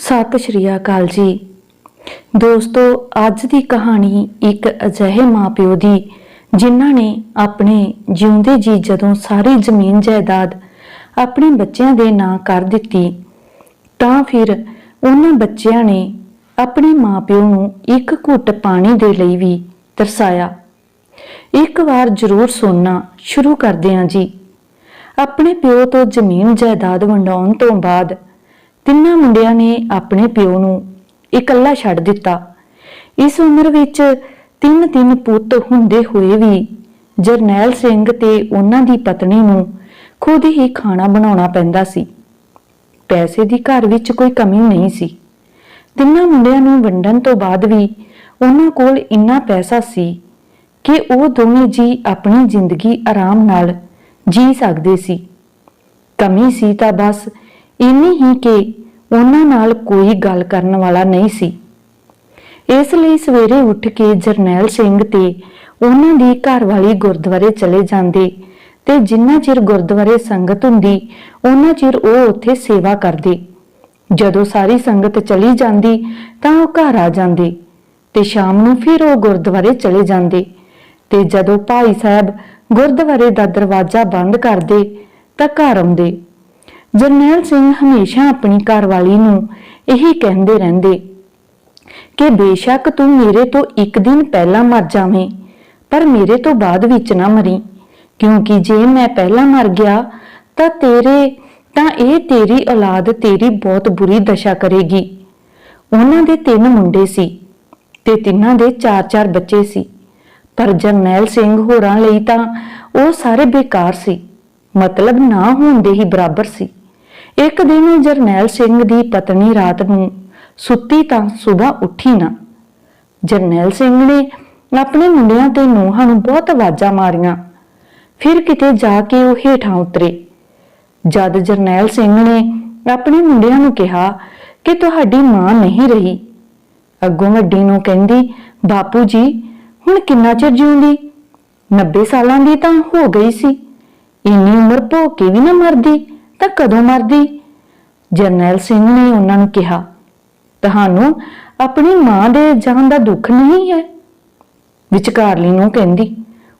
ਸਤਿ ਸ਼੍ਰੀ ਅਕਾਲ ਜੀ। ਦੋਸਤੋ, ਅੱਜ ਦੀ ਕਹਾਣੀ ਇੱਕ ਅਜਿਹੇ ਮਾਪਿਓ ਦੀ, ਜਿਨ੍ਹਾਂ ਨੇ ਆਪਣੇ ਜਿਉਂਦੇ ਜੀ ਜਦੋਂ ਸਾਰੀ ਜ਼ਮੀਨ ਜਾਇਦਾਦ ਆਪਣੇ ਬੱਚਿਆਂ ਦੇ ਨਾਂ ਕਰ ਦਿੱਤੀ, ਤਾਂ ਫਿਰ ਉਹਨਾਂ ਬੱਚਿਆਂ ਨੇ ਆਪਣੇ ਮਾਪਿਓ ਨੂੰ ਇੱਕ ਘੁੱਟ ਪਾਣੀ ਦੇ ਲਈ ਵੀ ਤਰਸਾਇਆ। ਇੱਕ ਵਾਰ ਜ਼ਰੂਰ ਸੁਣਨਾ ਸ਼ੁਰੂ ਕਰਦੇ ਹਾਂ ਜੀ, ਆਪਣੇ ਪਿਓ ਤੋਂ ਜ਼ਮੀਨ ਜਾਇਦਾਦ ਵੰਡਾਉਣ ਤੋਂ ਬਾਅਦ ਤਿੰਨਾਂ ਮੁੰਡਿਆਂ ਨੇ ਆਪਣੇ ਪਿਓ ਨੂੰ ਇਕੱਲਾ ਛੱਡ ਦਿੱਤਾ। ਇਸ ਉਮਰ ਵਿੱਚ ਤਿੰਨ ਤਿੰਨ ਪੁੱਤ ਹੁੰਦੇ ਹੋਏ ਵੀ ਜਰਨੈਲ ਸਿੰਘ ਤੇ ਉਹਨਾਂ ਦੀ ਪਤਨੀ ਨੂੰ ਖੁਦ ਹੀ ਖਾਣਾ ਬਣਾਉਣਾ ਪੈਂਦਾ ਸੀ। ਪੈਸੇ ਦੀ ਘਰ ਵਿੱਚ ਕੋਈ ਕਮੀ ਨਹੀਂ ਸੀ। ਤਿੰਨਾਂ ਮੁੰਡਿਆਂ ਨੂੰ ਵੰਡਣ ਤੋਂ ਬਾਅਦ ਵੀ ਉਹਨਾਂ ਕੋਲ ਇੰਨਾ ਪੈਸਾ ਸੀ ਕਿ ਉਹ ਦੋਵੇਂ ਜੀ ਆਪਣੀ ਜ਼ਿੰਦਗੀ ਆਰਾਮ ਨਾਲ ਜੀ ਸਕਦੇ ਸੀ। ਕਮੀ ਸੀ ਤਾਂ ਬਸ ਇੰਨੀ ਹੀ ਕਿ ਉਹਨਾਂ ਨਾਲ ਕੋਈ ਗੱਲ ਕਰਨ ਵਾਲਾ ਨਹੀਂ ਸੀ। ਇਸ ਲਈ ਸਵੇਰੇ ਉੱਠ ਕੇ ਜਰਨੈਲ ਸਿੰਘ ਤੇ ਉਹਨਾਂ ਦੀ ਘਰਵਾਲੀ ਗੁਰਦੁਆਰੇ ਚਲੇ ਜਾਂਦੇ ਤੇ ਜਿੰਨਾ ਚਿਰ ਗੁਰਦੁਆਰੇ ਸੰਗਤ ਹੁੰਦੀ, ਉਹਨਾਂ ਚਿਰ ਉਹ ਉੱਥੇ ਸੇਵਾ ਕਰਦੇ। ਜਦੋਂ ਸਾਰੀ ਸੰਗਤ ਚਲੀ ਜਾਂਦੀ, ਤਾਂ ਉਹ ਘਰ ਆ ਜਾਂਦੇ ਤੇ ਸ਼ਾਮ ਨੂੰ ਫਿਰ ਉਹ ਗੁਰਦੁਆਰੇ ਚਲੇ ਜਾਂਦੇ ਤੇ ਜਦੋਂ ਭਾਈ ਸਾਹਿਬ ਗੁਰਦੁਆਰੇ ਦਾ ਦਰਵਾਜ਼ਾ ਬੰਦ ਕਰਦੇ, ਤਾਂ ਘਰ ਆਉਂਦੇ। ਜਰਨੈਲ ਸਿੰਘ ਹਮੇਸ਼ਾ ਆਪਣੀ ਘਰਵਾਲੀ ਨੂੰ ਇਹੀ ਕਹਿੰਦੇ ਰਹਿੰਦੇ ਕਿ ਬੇਸ਼ੱਕ ਤੂੰ ਮੇਰੇ ਤੋਂ ਇੱਕ ਦਿਨ ਪਹਿਲਾਂ ਮਰ ਜਾਵੇਂ, ਪਰ ਮੇਰੇ ਤੋਂ ਬਾਅਦ ਵਿੱਚ ਨਾ ਮਰੀ, ਕਿਉਂਕਿ ਜੇ ਮੈਂ ਪਹਿਲਾਂ ਮਰ ਗਿਆ, ਤਾਂ ਤੇਰੇ, ਤਾਂ ਇਹ ਤੇਰੀ ਔਲਾਦ ਤੇਰੀ ਬਹੁਤ ਬੁਰੀ ਦਸ਼ਾ ਕਰੇਗੀ। ਉਹਨਾਂ ਦੇ ਤਿੰਨ ਮੁੰਡੇ ਸੀ ਤੇ ਤਿੰਨਾਂ ਦੇ ਚਾਰ ਚਾਰ ਬੱਚੇ ਸੀ, ਪਰ ਜਰਨੈਲ ਸਿੰਘ ਹੋਰਾਂ ਲਈ ਤਾਂ ਉਹ ਸਾਰੇ ਬੇਕਾਰ ਸੀ, ਮਤਲਬ ਨਾ ਹੋਣ ਦੇ ਹੀ ਬਰਾਬਰ ਸੀ। ਇੱਕ ਦਿਨ ਜਰਨੈਲ ਸਿੰਘ ਦੀ ਪਤਨੀ ਰਾਤ ਨੂੰ ਸੁੱਤੀ ਤਾਂ ਸਵੇਰ ਉੱਠੀ ਨਾ। ਜਰਨੈਲ ਸਿੰਘ ਨੇ ਆਪਣੇ ਮੁੰਡਿਆਂ ਤੇ ਨੂੰਹਾਂ ਨੂੰ ਬਹੁਤ ਆਵਾਜ਼ਾਂ ਮਾਰੀਆਂ। ਫਿਰ ਕਿਤੇ ਜਾ ਕੇ ਉਹ ਹੇਠਾਂ ਉਤਰੇ। ਜਦ ਜਰਨੈਲ ਸਿੰਘ ਨੇ ਆਪਣੇ ਮੁੰਡਿਆਂ ਨੂੰ ਕਿਹਾ ਕਿ ਤੁਹਾਡੀ ਮਾਂ ਨਹੀਂ ਰਹੀ, ਅੱਗੋਂ ਵੱਡੀ ਨੂੰ ਕਹਿੰਦੀ, ਬਾਪੂ ਜੀ, ਹੁਣ ਕਿੰਨਾ ਚਿਰ ਜਿਉਂਦੀ? 90 ਸਾਲਾਂ ਦੀ ਤਾਂ ਹੋ ਗਈ ਸੀ। ਇੰਨੀ ਉਮਰ ਭੋਗ ਕੇ ਵੀ ਨਾ ਮਰਦੀ। ਤਾਂ ਕਦੋਂ ਮਰਦੀ? ਜਰਨੈਲ ਸਿੰਘ ਨੇ ਉਹਨਾਂ ਨੂੰ ਕਿਹਾ, ਤੁਹਾਨੂੰ ਆਪਣੀ ਮਾਂ ਦੇ ਜਾਣ ਦਾ ਦੁੱਖ ਨਹੀਂ ਹੈ? ਵਿਚਕਾਰਲੀ ਨੂੰ ਕਹਿੰਦੀ,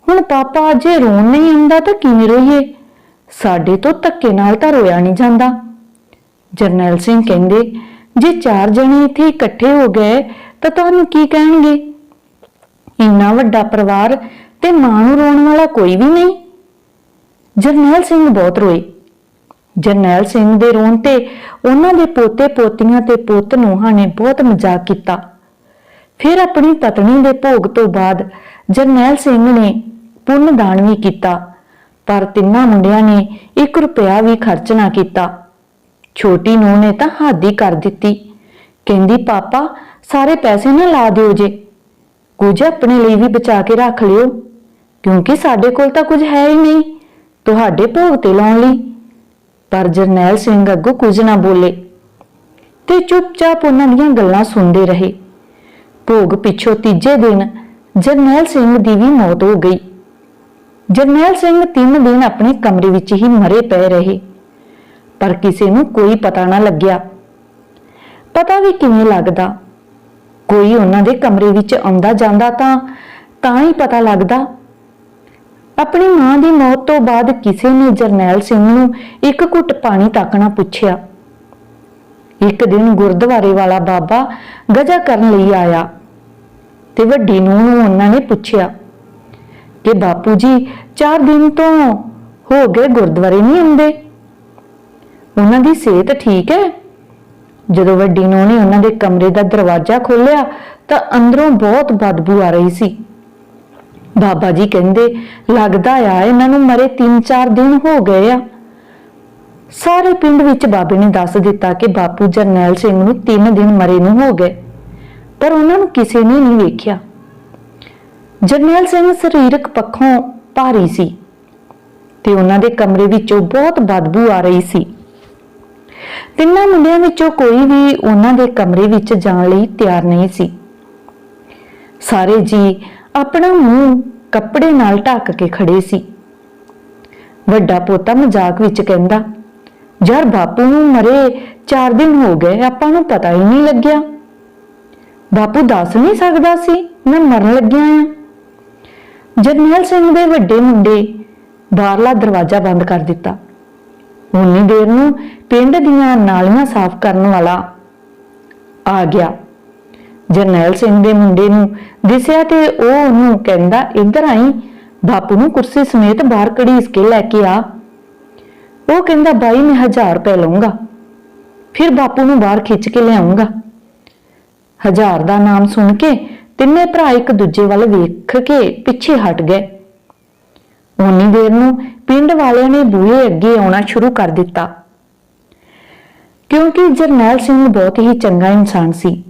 ਹੁਣ ਪਾਪਾ ਜੇ ਰੋਣ ਨਹੀਂ ਆਉਂਦਾ ਤਾਂ ਕਿਵੇਂ ਰੋਈਏ? ਸਾਡੇ ਤੋਂ ਧੱਕੇ ਨਾਲ ਤਾਂ ਰੋਇਆ ਨਹੀਂ ਜਾਂਦਾ। ਜਰਨੈਲ ਸਿੰਘ ਕਹਿੰਦੇ, ਜੇ ਚਾਰ ਜਣੇ ਇੱਥੇ ਇਕੱਠੇ ਹੋ ਗਏ ਤਾਂ ਤੁਹਾਨੂੰ ਕੀ ਕਹਿਣਗੇ? ਇੰਨਾ ਵੱਡਾ ਪਰਿਵਾਰ ਤੇ ਮਾਂ ਨੂੰ ਰੋਣ ਵਾਲਾ ਕੋਈ ਵੀ ਨਹੀਂ? ਜਰਨੈਲ ਸਿੰਘ ਬਹੁਤ ਰੋਏ। ਜਰਨੈਲ ਸਿੰਘ ਦੇ ਰੋਣ ਤੇ ਉਹਨਾਂ ਦੇ ਪੋਤੇ ਪੋਤੀਆਂ ਤੇ ਪੁੱਤ ਨੂੰਹਾਂ ਨੇ ਬਹੁਤ ਮਜ਼ਾਕ ਕੀਤਾ। ਫਿਰ ਆਪਣੀ ਪਤਨੀ ਦੇ ਭੋਗ ਤੋਂ ਬਾਅਦ ਜਰਨੈਲ ਸਿੰਘ ਨੇ ਪੁੰਨ ਦਾਨ ਵੀ ਕੀਤਾ, ਪਰ ਤਿੰਨਾਂ ਮੁੰਡਿਆਂ ਨੇ 1 ਰੁਪਿਆ ਵੀ ਖਰਚ ਨਾ ਕੀਤਾ। ਛੋਟੀ ਨੂੰਹ ਨੇ ਤਾਂ ਹਾਦੀ ਕਰ ਦਿੱਤੀ। ਕਹਿੰਦੀ, ਪਾਪਾ, ਸਾਰੇ ਪੈਸੇ ਨਾ ਲਾ ਦਿਓ ਜੇ। ਕੁਝ ਆਪਣੇ ਲਈ ਵੀ ਬਚਾ ਕੇ ਰੱਖ ਲਿਓ, ਕਿਉਂਕਿ ਸਾਡੇ ਕੋਲ ਤਾਂ ਕੁਝ ਹੈ ਹੀ ਨਹੀਂ। ਤੁਹਾਡੇ ਭੋਗ ਤੇ ਲਾਉਣ ਲਈ ਪਰ ਜਰਨੈਲ ਸਿੰਘ ਅੱਗੋਂ ਕੁਝ ਨਾ ਬੋਲੇ ਤੇ ਚੁੱਪਚਾਪ ਉਹਨਾਂ ਦੀਆਂ ਗੱਲਾਂ ਸੁਣਦੇ ਰਹੇ। ਭੋਗ ਪਿੱਛੋਂ ਤੀਜੇ ਦਿਨ ਜਰਨੈਲ ਸਿੰਘ ਦੀ ਵੀ ਮੌਤ ਹੋ ਗਈ। ਜਰਨੈਲ ਸਿੰਘ ਤਿੰਨ ਦਿਨ ਆਪਣੇ ਕਮਰੇ ਵਿੱਚ ਹੀ ਮਰੇ ਪਏ ਰਹੇ, ਪਰ ਕਿਸੇ ਨੂੰ ਕੋਈ ਪਤਾ ਨਾ ਲੱਗਿਆ। ਪਤਾ ਵੀ ਕਿਵੇਂ ਲੱਗਦਾ? ਕੋਈ ਉਹਨਾਂ ਦੇ ਕਮਰੇ ਵਿੱਚ ਆਉਂਦਾ ਜਾਂਦਾ ਤਾਂ ਤਾਂ ਹੀ ਪਤਾ ਲੱਗਦਾ ਆਪਣੀ ਮਾਂ ਦੀ ਮੌਤ ਤੋਂ ਬਾਅਦ ਕਿਸੇ ਨੇ ਜਰਨੈਲ ਸਿੰਘ ਨੂੰ ਇੱਕ ਘੁੱਟ ਪਾਣੀ ਤੱਕ ਪੁੱਛਿਆ। ਇੱਕ ਦਿਨ ਗੁਰਦੁਆਰੇ ਵਾਲਾ ਬਾਬਾ ਗਜਾ ਕਰਨ ਲਈ ਆਇਆ ਤੇ ਵੱਡੀ ਨੂੰਹ ਨੂੰ ਉਹਨਾਂ ਨੇ ਪੁੱਛਿਆ ਕਿ ਬਾਪੂ ਜੀ 4 ਦਿਨ ਤੋਂ ਹੋ ਗਏ ਗੁਰਦੁਆਰੇ ਨਹੀਂ ਆਉਂਦੇ। ਉਹਨਾਂ ਦੀ ਸਿਹਤ ਠੀਕ ਹੈ? ਜਦੋਂ ਵੱਡੀ ਨੂੰਹ ਨੇ ਉਹਨਾਂ ਦੇ ਕਮਰੇ ਦਾ ਦਰਵਾਜ਼ਾ ਖੋਲ੍ਹਿਆ ਤਾਂ ਅੰਦਰੋਂ ਬਹੁਤ ਬਦਬੂ ਆ ਰਹੀ ਸੀ। ਬਾਬਾ ਜੀ ਕਹਿੰਦੇ, ਲੱਗਦਾ ਆ ਇਹਨਾਂ ਨੂੰ ਮਰੇ 3-4 ਦਿਨ ਹੋ ਗਏ ਆ। ਸਾਰੇ ਪਿੰਡ ਵਿੱਚ ਬਾਬੇ ਨੇ ਦੱਸ ਦਿੱਤਾ ਕਿ ਬਾਪੂ ਜਰਨੈਲ ਸਿੰਘ ਨੂੰ 3 ਦਿਨ ਮਰੇ ਨੂੰ ਹੋ ਗਏ, ਪਰ ਉਹਨਾਂ ਨੂੰ ਕਿਸੇ ਨੇ ਨਹੀਂ ਵੇਖਿਆ। ਜਰਨੈਲ ਸਿੰਘ ਸਰੀਰਕ ਪੱਖੋਂ ਭਾਰੀ ਸੀ ਤੇ ਉਹਨਾਂ ਦੇ ਕਮਰੇ ਵਿੱਚੋਂ ਬਹੁਤ ਬਦਬੂ ਆ ਰਹੀ ਸੀ। ਤਿੰਨਾਂ ਮੁੰਡਿਆਂ ਵਿੱਚੋਂ ਕੋਈ ਵੀ ਉਹਨਾਂ ਦੇ ਕਮਰੇ ਵਿੱਚ ਜਾਣ ਲਈ ਤਿਆਰ ਨਹੀਂ ਸੀ। ਸਾਰੇ ਜੀ ਆਪਣਾ ਮੂੰਹ ਕੱਪੜੇ ਨਾਲ ਢੱਕ ਕੇ ਖੜੇ ਸੀ। ਵੱਡਾ ਪੋਤਾ ਮਜ਼ਾਕ ਵਿੱਚ ਕਹਿੰਦਾ ਯਾਰ ਬਾਪੂ ਨੂੰ ਮਰੇ 4 ਦਿਨ ਹੋ ਗਏ, ਆਪਾਂ ਨੂੰ ਪਤਾ ਹੀ ਨਹੀਂ ਲੱਗਿਆ। ਬਾਪੂ ਦੱਸ ਨਹੀਂ ਸਕਦਾ ਸੀ, ਮੈਂ ਮਰਨ ਲੱਗਿਆ ਆ ਜਰਨੈਲ ਸਿੰਘ ਦੇ ਵੱਡੇ ਮੁੰਡੇ ਬਾਹਰਲਾ ਦਰਵਾਜ਼ਾ ਬੰਦ ਕਰ ਦਿੱਤਾ ਉਨੀ ਦੇਰ ਨੂੰ ਪਿੰਡ ਦੀਆਂ ਨਾਲੀਆਂ ਸਾਫ਼ ਕਰਨ ਵਾਲਾ ਆ ਗਿਆ। ਜਰਨੈਲ ਸਿੰਘ ਦੇ ਮੁੰਡੇ ਨੂੰ ਦਿਸਿਆ ਤੇ ਉਹ ਉਹਨੂੰ ਕਹਿੰਦਾ, ਇੱਧਰ ਆਈ। ਬਾਪੂ ਨੂੰ ਕੁਰਸੀ ਸਮੇਤ ਬਾਹਰ ਘੜੀਸ ਕੇ ਲੈ ਕੇ ਆ। ਉਹ ਕਹਿੰਦਾ, ਬਾਈ, ਮੈਂ 1000 ਰੁਪਏ ਲਵਾਂਗਾ ਫਿਰ ਬਾਪੂ ਨੂੰ ਬਾਹਰ ਖਿੱਚ ਕੇ ਲਿਆਉਂਗਾ ਹਜ਼ਾਰ ਦਾ ਨਾਮ ਸੁਣ ਕੇ ਤਿੰਨੇ ਭਰਾ ਇੱਕ ਦੂਜੇ ਵੱਲ ਵੇਖ ਕੇ ਪਿੱਛੇ ਹਟ ਗਏ। ਉਨੀ ਦੇਰ ਨੂੰ ਪਿੰਡ ਵਾਲਿਆਂ ਨੇ ਬੂਹੇ ਅੱਗੇ ਆਉਣਾ ਸ਼ੁਰੂ ਕਰ ਦਿੱਤਾ। ਕਿਉਂਕਿ ਜਰਨੈਲ ਸਿੰਘ ਬਹੁਤ ਹੀ ਚੰਗਾ ਇਨਸਾਨ ਸੀ।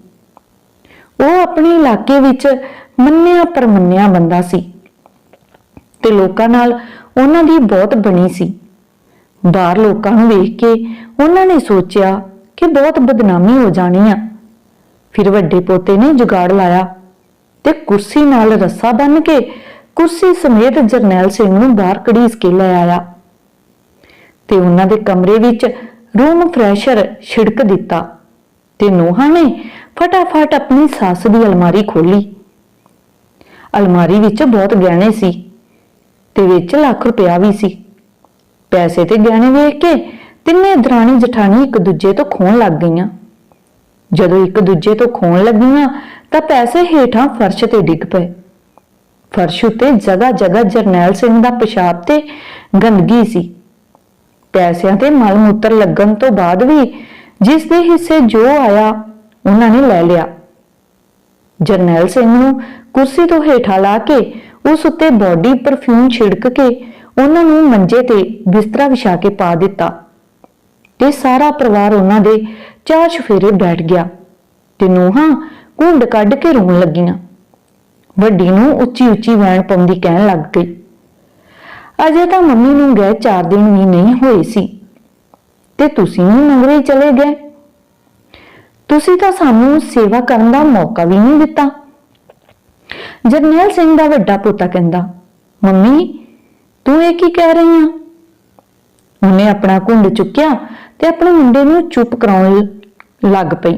ਉਹ ਆਪਣੇ ਇਲਾਕੇ ਵਿੱਚ ਮੰਨਿਆ ਪਰਮੰਨਿਆ ਬੰਦਾ ਸੀ ਤੇ ਲੋਕਾਂ ਨਾਲ ਉਹਨਾਂ ਦੀ ਬਹੁਤ ਬਣੀ ਸੀ। ਬਾਹਰ ਲੋਕਾਂ ਨੂੰ ਵੇਖ ਕੇ ਉਹਨਾਂ ਨੇ ਸੋਚਿਆ ਕਿ ਬਹੁਤ ਬਦਨਾਮੀ ਹੋ ਜਾਣੀ ਆ। ਫਿਰ ਵੱਡੇ ਪੋਤੇ ਨੇ ਜੁਗਾੜ ਲਾਇਆ ਤੇ ਕੁਰਸੀ ਨਾਲ ਰੱਸਾ ਬੰਨ ਕੇ ਕੁਰਸੀ ਸਮੇਤ ਜਰਨੈਲ ਸਿੰਘ ਨੂੰ ਬਾਹਰ ਕੜੀਸ ਕੇ ਲੈ ਆਇਆ ਤੇ ਉਹਨਾਂ ਦੇ ਕਮਰੇ ਵਿੱਚ ਰੂਮ ਫਰੈਸ਼ਰ ਛਿੜਕ ਦਿੱਤਾ ਤੇ ਨੋਹਾਂ ਨੇ ਫਟਾਫਟ ਆਪਣੀ ਸੱਸ ਦੀ ਅਲਮਾਰੀ ਖੋਲੀ ਅਲਮਾਰੀ ਵਿੱਚ ਬਹੁਤ ਗਹਿਣੇ ਸੀ ਤੇ ਵਿੱਚ ਲੱਖ ਰੁਪਇਆ ਵੀ ਸੀ ਪੈਸੇ ਤੇ ਗਹਿਣੇ ਵੇਖ ਕੇ ਤਿੰਨੇ ਦਰਾਣੀ ਜਠਾਣੀ ਇੱਕ ਦੂਜੇ ਤੋਂ ਖੋਣ ਲੱਗ ਗਈਆਂ ਜਦੋਂ ਇੱਕ ਦੂਜੇ ਤੋਂ ਖੋਣ ਲੱਗੀਆਂ ਤਾਂ ਪੈਸੇ ਹੇਠਾਂ ਫਰਸ਼ ਤੇ ਡਿੱਗ ਪਏ ਫਰਸ਼ ਉੱਤੇ ਜਗ੍ਹਾ ਜਗ੍ਹਾ ਜਰਨੈਲ ਸਿੰਘ ਦਾ ਪਿਸ਼ਾਬ ਤੇ ਗੰਦਗੀ ਸੀ ਪੈਸਿਆਂ ਤੇ ਮਲ ਮੂਤਰ ਲੱਗਣ ਤੋਂ ਬਾਅਦ ਵੀ ਜਿਸ ਦੇ ਹਿੱਸੇ ਜੋ ਆਇਆ ਉਹਨਾਂ ਨੇ ਲੈ ਲਿਆ। ਜਰਨੈਲ ਸਿੰਘ ਨੂੰ ਕੁਰਸੀ ਤੋਂ ਹੇਠਾਂ ਲਾ ਕੇ ਉਸ ਉੱਤੇ ਬਾਡੀ ਪਰਫਿਊਮ ਛਿੜਕ ਕੇ ਉਹਨਾਂ ਨੂੰ ਮੰਜੇ ਤੇ ਬਿਸਤਰਾ ਵਿਛਾ ਕੇ ਪਾ ਦਿੱਤਾ ਤੇ ਸਾਰਾ ਪਰਿਵਾਰ ਉਹਨਾਂ ਦੇ ਚਾਹ ਚਫੇਰੇ ਬੈਠ ਗਿਆ ਤੇ ਨੂੰਹਾਂ ਘੁੰਡ ਕੱਢ ਕੇ ਰੋਣ ਲੱਗੀਆਂ। ਵੱਡੀ ਨੂੰ ਉੱਚੀ ਉੱਚੀ ਵੈਣ ਪਾਉਂਦੀ ਕਹਿਣ ਲੱਗ ਗਈ। ਅਜੇ ਤਾਂ ਮੰਮੀ ਨੂੰ ਗਏ 4 ਦਿਨ ਵੀ ਨਹੀਂ ਹੋਏ ਸੀ ਤੇ ਤੁਸੀਂ ਵੀ ਮੰਗਰੇ ਚਲੇ ਗਏ। ਤੁਸੀਂ ਤਾਂ ਸਾਨੂੰ ਸੇਵਾ ਕਰਨ ਦਾ ਮੌਕਾ ਵੀ ਨਹੀਂ ਦਿੱਤਾ। ਜਰਨੈਲ ਸਿੰਘ ਦਾ ਵੱਡਾ ਪੁੱਤਾ ਕਹਿੰਦਾ, ਮੰਮੀ, ਤੂੰ ਇਹ ਕੀ ਕਹਿ ਰਹੀ ਆ? ਉਹਨੇ ਆਪਣਾ ਘੁੰਡ ਚੁੱਕਿਆ ਤੇ ਆਪਣੇ ਮੁੰਡੇ ਨੂੰ ਚੁੱਪ ਕਰਾਉਣ ਲੱਗ ਪਈ।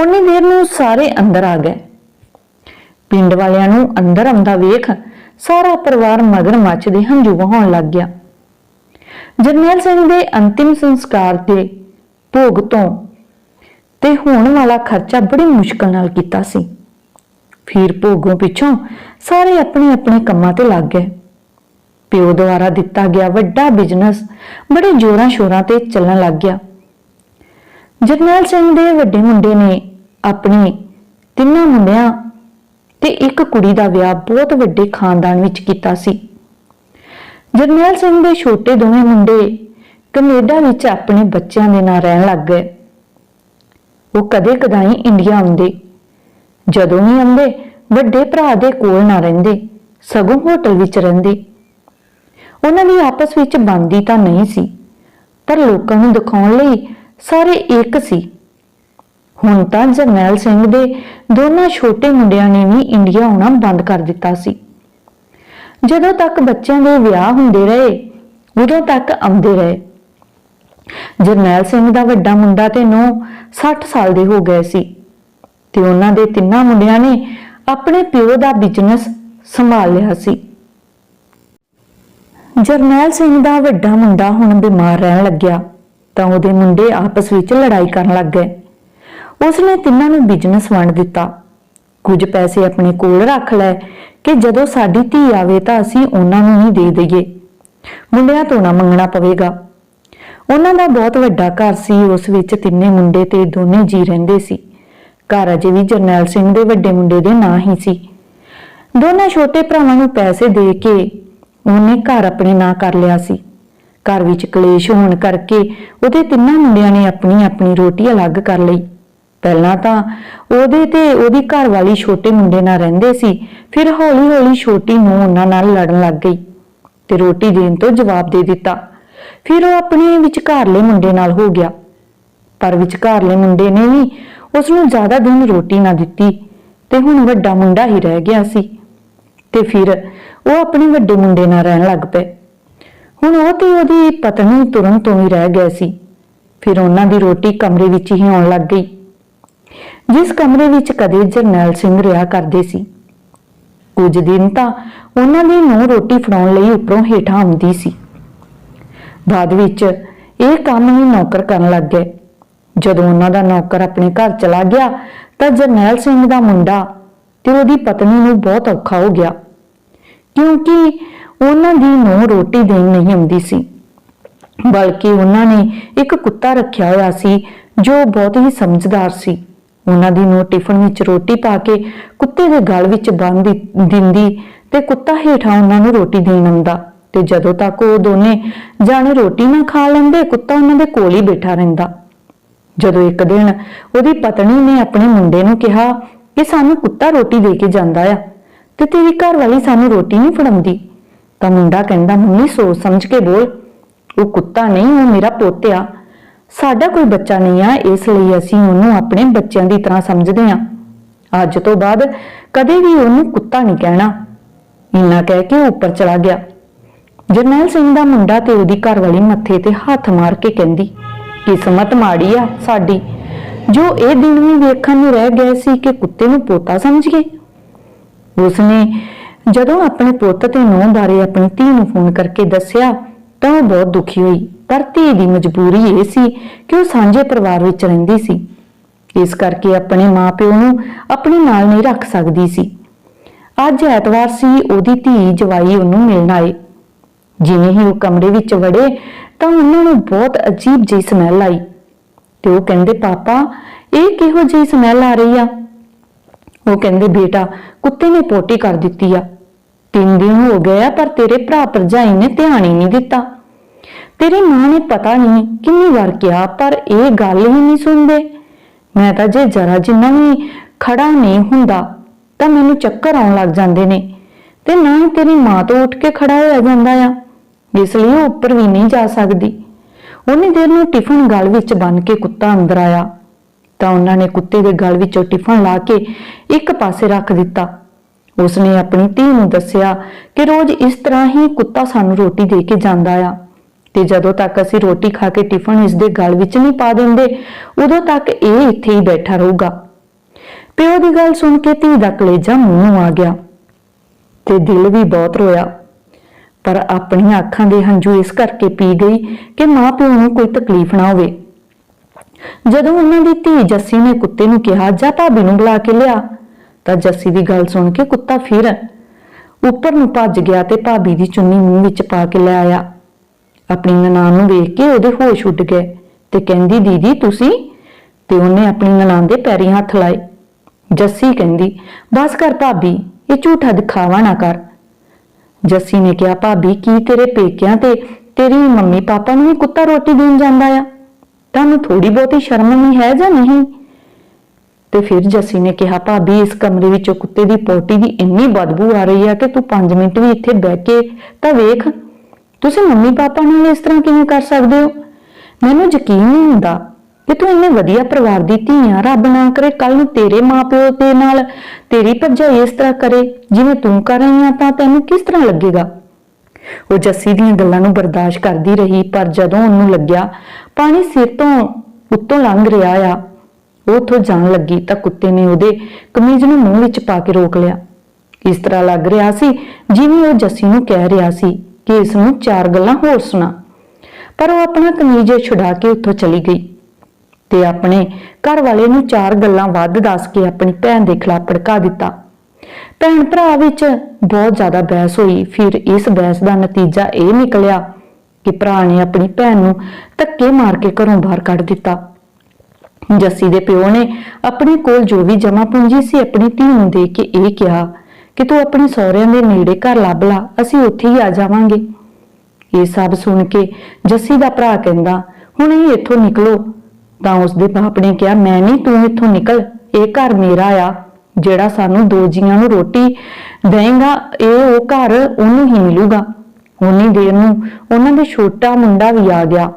ਉਨੀ ਦੇਰ ਨੂੰ ਸਾਰੇ ਅੰਦਰ ਆ ਗਏ। ਪਿੰਡ ਵਾਲਿਆਂ ਨੂੰ ਅੰਦਰ ਆਉਂਦਾ ਵੇਖ ਸਾਰਾ ਪਰਿਵਾਰ ਮਗਰ ਮੱਚਦੇ ਹੰਝੂ ਵਹਾਉਣ ਲੱਗ ਗਿਆ। ਜਰਨੈਲ ਸਿੰਘ ਦੇ ਅੰਤਿਮ ਸੰਸਕਾਰ ਤੇ ਭੋਗ ਤੋਂ ਤੇ ਹੋਣ ਵਾਲਾ ਖਰਚਾ ਬੜੀ ਮੁਸ਼ਕਲ ਨਾਲ ਕੀਤਾ ਸੀ। ਫਿਰ ਭੋਗੋਂ ਪਿੱਛੋਂ ਸਾਰੇ ਆਪਣੇ ਆਪਣੇ ਕੰਮਾਂ ਤੇ ਲੱਗ ਗਏ। ਪਿਓ ਦੁਆਰਾ ਦਿੱਤਾ ਗਿਆ ਵੱਡਾ ਬਿਜ਼ਨਸ ਬੜੇ ਜੋਰਾਂ ਸ਼ੋਰਾਂ ਤੇ ਚੱਲਣ ਲੱਗ ਗਿਆ। ਜਰਨੈਲ ਸਿੰਘ ਦੇ ਵੱਡੇ ਮੁੰਡੇ ਨੇ ਆਪਣੇ ਤਿੰਨਾਂ ਮੁੰਡਿਆਂ ਤੇ ਇੱਕ ਕੁੜੀ ਦਾ ਵਿਆਹ ਬਹੁਤ ਵੱਡੇ ਖਾਨਦਾਨ ਵਿੱਚ ਕੀਤਾ ਸੀ। ਜਰਨੈਲ ਸਿੰਘ ਦੇ ਛੋਟੇ ਦੋਵੇਂ ਮੁੰਡੇ ਕੈਨੇਡਾ ਵਿੱਚ ਆਪਣੇ ਬੱਚਿਆਂ ਦੇ ਨਾਲ ਰਹਿਣ ਲੱਗ ਗਏ। ਉਹ ਕਦੇ ਕਦਾਈ ਇੰਡੀਆ ਆਉਂਦੇ। ਜਦੋਂ ਵੀ ਆਉਂਦੇ, ਵੱਡੇ ਭਰਾ ਦੇ ਕੋਲ ਨਾ ਰਹਿੰਦੇ, ਸਗੋਂ ਹੋਟਲ ਵਿੱਚ ਰਹਿੰਦੇ। ਉਹਨਾਂ ਦੀ ਆਪਸ ਵਿੱਚ ਬੰਦੀ ਤਾਂ ਨਹੀਂ ਸੀ, ਪਰ ਲੋਕਾਂ ਨੂੰ ਦਿਖਾਉਣ ਲਈ ਸਾਰੇ ਇੱਕ ਸੀ। ਹੁਣ ਤਾਂ ਜਰਨੈਲ ਸਿੰਘ ਦੇ ਦੋਨਾਂ ਛੋਟੇ ਮੁੰਡਿਆਂ ਨੇ ਵੀ ਇੰਡੀਆ ਆਉਣਾ ਬੰਦ ਕਰ ਦਿੱਤਾ ਸੀ। ਜਦੋਂ ਤੱਕ ਬੱਚਿਆਂ ਦੇ ਵਿਆਹ ਹੁੰਦੇ ਰਹੇ, ਉਦੋਂ ਤੱਕ ਆਉਂਦੇ ਰਹੇ। ਜਰਨੈਲ ਸਿੰਘ ਦਾ ਵੱਡਾ ਮੁੰਡਾ ਤੇ ਨੋ 60 ਸਾਲ ਦੇ ਹੋ ਗਏ ਸੀ ਤੇ ਉਹਨਾਂ ਦੇ ਤਿੰਨਾਂ ਮੁੰਡਿਆਂ ਨੇ ਆਪਣੇ ਪਿਓ ਦਾ ਬਿਜ਼ਨਸ ਸੰਭਾਲ ਲਿਆ ਸੀ। ਜਰਨੈਲ ਸਿੰਘ ਦਾ ਵੱਡਾ ਮੁੰਡਾ ਹੁਣ ਬਿਮਾਰ ਰਹਿਣ ਲੱਗਿਆ ਤਾਂ ਉਹਦੇ ਮੁੰਡੇ ਆਪਸ ਵਿੱਚ ਲੜਾਈ ਕਰਨ ਲੱਗ ਗਏ। ਉਸਨੇ ਤਿੰਨਾਂ ਨੂੰ ਬਿਜ਼ਨਸ ਵੰਡ ਦਿੱਤਾ। ਕੁਝ ਪੈਸੇ ਆਪਣੇ ਕੋਲ ਰੱਖ ਲੈ ਕਿ ਜਦੋਂ ਸਾਡੀ ਧੀ ਆਵੇ ਤਾਂ ਅਸੀਂ ਉਹਨਾਂ ਨੂੰ ਹੀ ਦੇ ਦਈਏ। ਮੁੰਡਿਆਂ ਤੋਂ ਨਾ ਮੰਗਣਾ ਪਵੇਗਾ। ਉਹਨਾਂ ਦਾ ਬਹੁਤ ਵੱਡਾ ਘਰ ਸੀ, ਉਸ ਵਿੱਚ ਤਿੰਨੇ ਮੁੰਡੇ ਤੇ ਦੋਨੇ ਜੀ ਰਹਿੰਦੇ ਸੀ। ਘਰ ਅਜੇ ਵੀ ਜਰਨੈਲ ਸਿੰਘ ਦੇ ਵੱਡੇ ਮੁੰਡੇ ਦੇ ਨਾਂ ਹੀ ਸੀ। ਦੋਨਾਂ ਛੋਟੇ ਭਰਾਵਾਂ ਨੂੰ ਪੈਸੇ ਦੇ ਕੇ ਉਹਨੇ ਘਰ ਆਪਣੇ ਨਾਂ ਕਰ ਲਿਆ ਸੀ। ਘਰ ਵਿੱਚ ਕਲੇਸ਼ ਹੋਣ ਕਰਕੇ ਉਹਦੇ ਤਿੰਨਾਂ ਮੁੰਡਿਆਂ ਨੇ ਆਪਣੀ ਆਪਣੀ ਰੋਟੀ ਅਲੱਗ ਕਰ ਲਈ। ਪਹਿਲਾਂ ਤਾਂ ਉਹਦੇ ਤੇ ਉਹਦੀ ਘਰ ਵਾਲੀ ਛੋਟੇ ਮੁੰਡੇ ਨਾਲ ਰਹਿੰਦੇ ਸੀ, ਫਿਰ ਹੌਲੀ-ਹੌਲੀ ਛੋਟੀ ਨੂੰ ਉਹਨਾਂ ਨਾਲ ਲੜਨ ਲੱਗ ਗਈ ਤੇ ਰੋਟੀ ਦੇਣ ਤੋਂ ਜਵਾਬ ਦੇ ਦਿੱਤਾ। ਫਿਰ ਉਹ ਆਪਣੇ ਵਿਚਕਾਰਲੇ ਮੁੰਡੇ ਨਾਲ ਹੋ ਗਿਆ। ਪਰ ਵਿਚਕਾਰਲੇ ਮੁੰਡੇ ਨੇ ਵੀ ਉਸ ਨੂੰ ਜ਼ਿਆਦਾ ਦਿਨ ਰੋਟੀ ਨਾ ਦਿੱਤੀ ਤੇ ਹੁਣ ਵੱਡਾ ਮੁੰਡਾ ਹੀ ਰਹਿ ਗਿਆ ਸੀ। ਤੇ ਫਿਰ ਉਹ ਆਪਣੇ ਵੱਡੇ ਮੁੰਡੇ ਨਾਲ ਰਹਿਣ ਲੱਗ ਪਏ। ਹੁਣ ਉਹ ਤੇ ਉਹਦੀ ਪਤਨੀ ਤੁਰਨ ਤੋਂ ਹੀ ਰਹਿ ਗਏ ਸੀ। ਫਿਰ ਉਹਨਾਂ ਦੀ ਰੋਟੀ ਕਮਰੇ ਵਿੱਚ ਹੀ ਆਉਣ ਲੱਗ ਗਈ। ਜਿਸ ਕਮਰੇ ਵਿੱਚ ਕਦੇ ਜਰਨੈਲ ਸਿੰਘ ਰਿਹਾ ਕਰਦੇ ਸੀ। ਕੁਝ ਦਿਨ ਤਾਂ ਉਹਨਾਂ ਦੀ ਨੂੰ ਰੋਟੀ ਫੜਾਉਣ ਲਈ ਉੱਪਰੋਂ ਹੇਠਾਂ ਆਉਂਦੀ ਸੀ। ਬਾਅਦ ਵਿੱਚ ਇਹ ਕੰਮ ਹੀ ਨੌਕਰ ਕਰਨ ਲੱਗ ਗਏ। ਜਦੋਂ ਉਹਨਾਂ ਦਾ ਨੌਕਰ ਆਪਣੇ ਘਰ ਚਲਾ ਗਿਆ, ਤਾਂ ਜਰਨੈਲ ਸਿੰਘ ਦਾ ਮੁੰਡਾ ਤੇ ਉਹਦੀ ਪਤਨੀ ਨੂੰ ਬਹੁਤ ਔਖਾ ਹੋ ਗਿਆ, ਕਿਉਂਕਿ ਉਹਨਾਂ ਦੀ ਨੂੰ ਰੋਟੀ ਦੇਣ ਨਹੀਂ ਆਉਂਦੀ ਸੀ। ਬਲਕਿ ਉਹਨਾਂ ਨੇ ਇੱਕ ਕੁੱਤਾ ਰੱਖਿਆ ਹੋਇਆ ਸੀ, ਜੋ ਬਹੁਤ ਹੀ ਸਮਝਦਾਰ ਸੀ। ਉਹਨਾਂ ਦੀ ਨੂੰ ਟਿਫਨ ਵਿੱਚ ਰੋਟੀ ਪਾ ਕੇ ਕੁੱਤੇ ਦੇ ਗਲ ਵਿੱਚ ਬੰਨ ਦਿੰਦੀ ਤੇ ਕੁੱਤਾ ਹੇਠਾਂ ਉਹਨਾਂ ਨੂੰ ਰੋਟੀ ਦੇਣ ਆਉਂਦਾ। ਤੇ ਜਦੋਂ ਤੱਕ ਉਹ ਦੋਨੇ ਜਾਣੇ ਰੋਟੀ ਨਾ ਖਾ ਲੈਂਦੇ, ਕੁੱਤਾ ਉਹਨਾਂ ਦੇ ਕੋਲ ਹੀ ਬੈਠਾ ਰਹਿੰਦਾ। ਜਦੋਂ ਇੱਕ ਦਿਨ ਉਹਦੀ ਪਤਨੀ ਨੇ ਆਪਣੇ ਮੁੰਡੇ ਨੂੰ ਕਿਹਾ ਕਿ ਸਾਨੂੰ ਕੁੱਤਾ ਰੋਟੀ ਦੇ ਕੇ ਜਾਂਦਾ ਆ ਤੇ ਤੇਰੀ ਘਰ ਵਾਲੀ ਸਾਨੂੰ ਰੋਟੀ ਨਹੀਂ ਫੜਾਉਂਦੀ, ਤਾਂ ਮੁੰਡਾ ਕਹਿੰਦਾ, ਮੰਮੀ, ਸੋਚ ਸਮਝ ਕੇ ਬੋਲ, ਉਹ ਕੁੱਤਾ ਨਹੀਂ, ਉਹ ਮੇਰਾ ਪੁੱਤ ਆ ਸਾਡਾ ਕੋਈ ਬੱਚਾ ਨਹੀਂ ਆ, ਇਸ ਲਈ ਅਸੀਂ ਉਹਨੂੰ ਆਪਣੇ ਬੱਚਿਆਂ ਦੀ ਤਰ੍ਹਾਂ ਸਮਝਦੇ ਆ ਅੱਜ ਤੋਂ ਬਾਅਦ ਕਦੇ ਵੀ ਉਹਨੂੰ ਕੁੱਤਾ ਨਹੀਂ ਕਹਿਣਾ। ਇੰਨਾ ਕਹਿ ਕੇ ਉਹ ਉੱਪਰ ਚਲਾ ਗਿਆ। ਜਰਨੈਲ ਸਿੰਘ ਦਾ ਮੁੰਡਾ ਤੇ ਉਹਦੀ ਘਰਵਾਲੀ ਮੱਥੇ ਤੇ ਹੱਥ ਮਾਰ ਕੇ ਕਹਿੰਦੀ, ਕਿਸਮਤ ਮਾੜੀ ਆ ਸਾਡੀ। ਜੋ ਇਹ ਦਿਨ ਵੀ ਵੇਖਣ ਨੂੰ ਰਹਿ ਗਏ ਸੀ ਕਿ ਕੁੱਤੇ ਨੂੰ ਪੋਤਾ ਸਮਝ ਗਏ? ਉਸਨੇ ਜਦੋਂ ਆਪਣੇ ਪੁੱਤ ਤੇ ਨੂੰਹ ਬਾਰੇ ਆਪਣੀ ਧੀ ਨੂੰ ਫੋਨ ਕਰਕੇ ਦੱਸਿਆ, ਤਾਂ ਉਹ ਬਹੁਤ ਦੁਖੀ ਹੋਈ। ਪਰ ਧੀ ਦੀ ਮਜਬੂਰੀ ਇਹ ਸੀ ਕਿ ਉਹ ਸਾਂਝੇ ਪਰਿਵਾਰ ਵਿੱਚ ਰਹਿੰਦੀ ਸੀ। ਇਸ ਕਰਕੇ ਆਪਣੇ ਮਾਪਿਓ ਨੂੰ ਆਪਣੇ ਨਾਲ ਨਹੀਂ ਰੱਖ ਸਕਦੀ ਸੀ। ਅੱਜ ਐਤਵਾਰ ਸੀ, ਉਹਦੀ ਧੀ ਜਵਾਈ ਉਹਨੂੰ ਮਿਲਣ ਆਏ। ਜਿਵੇਂ ਹੀ ਉਹ ਕਮਰੇ ਵਿੱਚ ਵੜੇ ਤਾਂ ਉਹਨਾਂ ਨੂੰ ਬਹੁਤ ਅਜੀਬ ਜਿਹੀ ਸਮੈਲ ਆਈ ਤੇ ਉਹ ਕਹਿੰਦੇ, ਪਾਪਾ, ਇਹ ਕਿਹੋ ਜਿਹੀ ਸਮੈਲ ਆ ਰਹੀ ਆ? ਉਹ ਕਹਿੰਦੇ, ਬੇਟਾ, ਕੁੱਤੇ ਨੇ ਪੋਟੀ ਕਰ ਦਿੱਤੀ ਆ। ਤਿੰਨ ਦਿਨ ਹੋ ਗਏ ਆ, ਪਰ ਤੇਰੇ ਭਰਾ ਭਰਜਾਈ ਨੇ ਧਿਆਨ ਹੀ ਨਹੀਂ ਦਿੱਤਾ। ਤੇਰੀ ਮਾਂ ਨੇ ਪਤਾ ਨਹੀਂ ਕਿੰਨੀ ਵਾਰ ਕਿਹਾ, ਪਰ ਇਹ ਗੱਲ ਹੀ ਨਹੀਂ ਸੁਣਦੇ। ਮੈਂ ਤਾਂ ਜੇ ਜਰਾ ਜਿੰਨਾ ਵੀ ਖੜਾ ਨਹੀਂ ਹੁੰਦਾ, ਤਾਂ ਮੈਨੂੰ ਚੱਕਰ ਆਉਣ ਲੱਗ ਜਾਂਦੇ ਨੇ ਤੇ ਨਾ ਹੀ ਤੇਰੀ ਮਾਂ ਤੋਂ ਉੱਠ ਕੇ ਖੜਾ ਹੋਇਆ ਜਾਂਦਾ ਆ। ਇਸ ਲਈ ਉਹ ਉੱਪਰ ਵੀ ਨਹੀਂ ਜਾ ਸਕਦੀ। ਉਹਨੇ ਦੇਰ ਨੂੰ ਟਿਫਨ ਗਲ ਵਿੱਚ ਬੰਨ ਕੇ ਕੁੱਤਾ ਅੰਦਰ ਆਇਆ। ਤਾਂ ਉਹਨਾਂ ਨੇ ਕੁੱਤੇ ਦੇ ਗਲ ਵਿੱਚੋਂ ਟਿਫਨ ਲਾ ਕੇ ਇੱਕ ਪਾਸੇ ਰੱਖ ਦਿੱਤਾ। ਉਸਨੇ ਆਪਣੀ ਧੀ ਨੂੰ ਦੱਸਿਆ ਕਿ ਰੋਜ਼ ਇਸ ਤਰ੍ਹਾਂ ਹੀ ਕੁੱਤਾ ਸਾਨੂੰ ਰੋਟੀ ਦੇ ਕੇ ਜਾਂਦਾ ਆ। ਤੇ ਜਦੋਂ ਤੱਕ ਅਸੀਂ ਰੋਟੀ ਖਾ ਕੇ ਟਿਫਨ ਇਸ ਦੇ ਗਲ ਵਿੱਚ ਨਹੀਂ ਪਾ ਦਿੰਦੇ, ਉਦੋਂ ਤੱਕ ਇਹ ਇੱਥੇ ਹੀ ਬੈਠਾ ਰਹੂਗਾ। ਪਿਓ ਦੀ ਗੱਲ ਸੁਣ ਕੇ ਧੀ ਦਾ ਕਲੇਜਾ ਮੂੰਹ ਆ ਗਿਆ। ਤੇ ਦਿਲ ਵੀ ਬਹੁਤ ਰੋਇਆ। ਪਰ ਆਪਣੀਆਂ ਅੱਖਾਂ ਦੇ ਹੰਝੂ ਇਸ ਕਰਕੇ ਪੀ ਗਈ ਕਿ ਮਾਂ ਪਿਓ ਨੂੰ ਕੋਈ ਤਕਲੀਫ ਨਾ ਹੋਵੇ। ਜਦੋਂ ਉਹਨਾਂ ਦੀ ਧੀ ਜੱਸੀ ਨੇ ਕੁੱਤੇ ਨੂੰ ਕਿਹਾ, ਜਾ ਭਾਬੀ ਨੂੰ ਬੁਲਾ ਕੇ ਲਿਆ। ਤਾਂ ਜੱਸੀ ਦੀ ਗੱਲ ਸੁਣ ਕੇ ਕੁੱਤਾ ਫਿਰ ਉੱਪਰ ਨੂੰ ਭੱਜ ਗਿਆ ਤੇ ਭਾਬੀ ਦੀ ਚੁੰਨੀ ਮੂੰਹ ਵਿੱਚ ਪਾ ਕੇ ਲੈ ਆਇਆ। ਆਪਣੀ ਨਨਾਣ ਨੂੰ ਵੇਖ ਕੇ ਉਹਦੇ ਹੋਸ਼ ਉੱਡ ਗਏ ਤੇ ਕਹਿੰਦੀ, ਦੀਦੀ, ਤੁਸੀਂ? ਤੇ ਉਹਨੇ ਆਪਣੀ ਨਨਾਣ ਦੇ ਪੈਰੀਂ ਹੱਥ ਲਾਏ। ਜੱਸੀ ਕਹਿੰਦੀ, ਬਸ ਕਰ ਭਾਬੀ, ਇਹ ਝੂਠਾ ਦਿਖਾਵਾ ਨਾ ਕਰ। ਜੱਸੀ ਨੇ ਕਿਹਾ, ਭਾਬੀ, ਕੀ ਤੇਰੇ ਪੇਕਿਆਂ ਤੇ ਤੇਰੀ ਮੰਮੀ ਪਾਪਾ ਨੂੰ ਵੀ ਕੁੱਤਾ ਰੋਟੀ ਦੇਣ ਜਾਂਦਾ ਆ? ਤੁਹਾਨੂੰ ਥੋੜੀ ਬਹੁਤੀ ਸ਼ਰਮ ਨਹੀਂ ਹੈ ਜਾਂ ਨਹੀਂ? ਤੇ ਫਿਰ ਜੱਸੀ ਨੇ ਕਿਹਾ, ਭਾਬੀ, ਇਸ ਕਮਰੇ ਵਿੱਚੋਂ ਕੁੱਤੇ ਦੀ ਪੋਟੀ ਦੀ ਇੰਨੀ ਬਦਬੂ ਆ ਰਹੀ ਆ ਕਿ ਤੂੰ 5 ਮਿੰਟ ਵੀ ਇੱਥੇ ਬਹਿ ਕੇ ਤਾਂ ਵੇਖ, ਤੁਸੀਂ ਮੰਮੀ ਪਾਪਾ ਨਾਲ ਇਸ ਤਰ੍ਹਾਂ ਕਿਵੇਂ ਕਰ ਸਕਦੇ ਹੋ? ਮੈਨੂੰ ਯਕੀਨ ਨਹੀਂ ਹੁੰਦਾ ਕਿ ਤੂੰ ਇੰਨੇ ਵਧੀਆ ਪਰਿਵਾਰ ਦੀ ਧੀ ਆ, ਰੱਬ ਨਾ ਕਰੇ ਕੱਲ ਨੂੰ ਤੇਰੇ ਮਾਪਿਓ ਦੇ ਨਾਲ ਤੇਰੀ ਭਰਜਾਈ ਇਸ ਤਰ੍ਹਾਂ ਕਰੇ, ਜਿਵੇਂ ਤੂੰ ਕਰ ਰਹੀ ਆ ਤਾਂ ਤੈਨੂੰ ਕਿਸ ਤਰ੍ਹਾਂ ਲੱਗੇਗਾ? ਉਹ ਜੱਸੀ ਦੀਆਂ ਗੱਲਾਂ ਨੂੰ ਬਰਦਾਸ਼ਤ ਕਰਦੀ ਰਹੀ, ਪਰ ਜਦੋਂ ਉਹਨੂੰ ਲੱਗਿਆ, ਪਾਣੀ ਸਿਰ ਤੋਂ ਉੱਤੋਂ ਲੰਘ ਰਿਹਾ ਆ, ਉਹ ਉੱਥੋਂ ਜਾਣ ਲੱਗੀ ਤਾਂ ਕੁੱਤੇ ਨੇ ਉਹਦੇ ਕਮੀਜ਼ ਨੂੰ ਮੂੰਹ ਵਿੱਚ ਪਾ ਕੇ ਰੋਕ ਲਿਆ। ਇਸ ਤਰ੍ਹਾਂ ਲੱਗ ਰਿਹਾ ਸੀ, ਜਿਵੇਂ ਉਹ ਜੱਸੀ ਨੂੰ ਕਹਿ ਰਿਹਾ ਸੀ ਕਿ ਇਸ ਨੂੰ ਚਾਰ ਗੱਲਾਂ ਹੋਰ ਸੁਣਾ। ਪਰ ਉਹ ਆਪਣਾ ਕਮੀਜ਼ ਛੁਡਾ ਕੇ ਉੱਥੋਂ ਚਲੀ ਗਈ। ਤੇ ਆਪਣੇ ਘਰ ਵਾਲੇ ਨੂੰ ਚਾਰ ਗੱਲਾਂ ਵੱਧ ਦੱਸ ਕੇ ਆਪਣੀ ਭੈਣ ਦੇ ਖਿਲਾਫ ਭੜਕਾ ਦਿੱਤਾ। ਭੈਣ ਭਰਾ ਵਿੱਚ ਬਹੁਤ ਜ਼ਿਆਦਾ ਬਹਿਸ ਹੋਈ। ਫਿਰ ਇਸ ਬਹਿਸ ਦਾ ਨਤੀਜਾ ਇਹ ਨਿਕਲਿਆ ਕਿ ਭਰਾ ਨੇ ਆਪਣੀ ਭੈਣ ਨੂੰ ਧੱਕੇ ਮਾਰ ਕੇ ਘਰੋਂ ਬਾਹਰ ਕੱਢ ਦਿੱਤਾ। ਜੱਸੀ ਦੇ ਪਿਓ ਨੇ ਆਪਣੇ ਕੋਲ ਜੋ ਵੀ ਜਮਾ ਪੂੰਜੀ ਸੀ ਆਪਣੀ ਧੀ ਨੂੰ ਦੇ ਕੇ ਇਹ ਕਿਹਾ ਕਿ ਤੂੰ ਆਪਣੇ ਸਹੁਰਿਆਂ ਦੇ ਨੇੜੇ ਘਰ ਲੱਭ ਲਾ, ਅਸੀਂ ਉੱਥੇ ਹੀ ਆ ਜਾਵਾਂਗੇ। ਇਹ ਸਭ ਸੁਣ ਕੇ ਜੱਸੀ ਦਾ ਭਰਾ ਕਹਿੰਦਾ, ਹੁਣ ਇਹ ਇੱਥੋਂ ਨਿਕਲੋ ਤਾਂ ਉਸਦੇ ਬਾਪ ਨੇ ਕਿਹਾ, ਮੈਂ ਨਹੀਂ ਤੂੰ ਇੱਥੋਂ ਨਿਕਲ। ਇਹ ਘਰ ਮੇਰਾ ਆ, ਜਿਹੜਾ ਸਾਨੂੰ ਦੋ ਜੀਆਂ ਨੂੰ ਰੋਟੀ ਦੇਂਗਾ ਇਹ ਉਹ ਘਰ ਉਹਨੂੰ ਹੀ ਮਿਲੂਗਾ। ਉਨੀ ਦੇਰ ਨੂੰ ਉਹਨਾਂ ਦੇ ਛੋਟਾ ਮੁੰਡਾ ਵੀ ਆ ਗਿਆ।